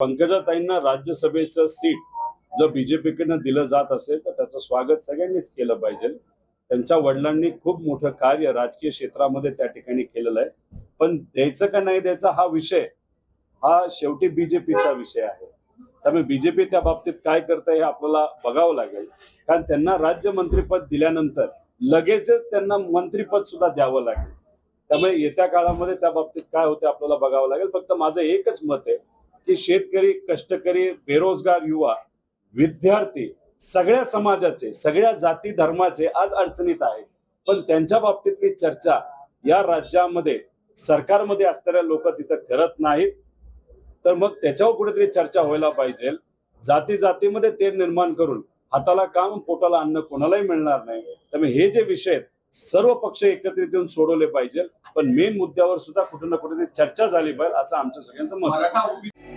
पंकजाताईंना राज्यसभेचं सीट जर बीजेपीकडनं दिलं जात असेल तर त्याचं स्वागत सगळ्यांनीच केलं पाहिजे. त्यांच्या वडिलांनी खूप मोठं कार्य राजकीय क्षेत्रामध्ये त्या ठिकाणी केलेलं आहे. पण द्यायचं का नाही द्यायचा हा विषय हा शेवटी बीजेपीचा विषय आहे. त्यामुळे बीजेपी त्या बाबतीत काय करतंय हे आपल्याला बघावं लागेल. कारण त्यांना राज्य मंत्रीपद दिल्यानंतर लगेचच त्यांना मंत्रीपद सुद्धा द्यावं लागेल. त्यामुळे येत्या काळामध्ये त्या बाबतीत काय होते आपल्याला बघावं लागेल. फक्त माझं एकच मत आहे की शेतकरी कष्टकरी बेरोजगार युवा विद्यार्थी सगळ्या समाजाचे सगळ्या जाती धर्माचे आज अडचणीत आहेत पण त्यांच्या बाबतीतली चर्चा या राज्यामध्ये सरकारमध्ये असणाऱ्या लोक तिथं करत नाहीत. तर मग त्याच्यावर कुठेतरी चर्चा व्हायला पाहिजे. जाती जातीमध्ये ते निर्माण करून हाताला काम पोटाला अन्न कोणालाही मिळणार नाही. त्यामुळे हे जे विषय सर्व पक्ष एकत्रित येऊन सोडवले पाहिजे. पण मेन मुद्द्यावर सुद्धा कुठे ना कुठेतरी चर्चा झाली पाहिजे असं आमच्या सगळ्यांचं मत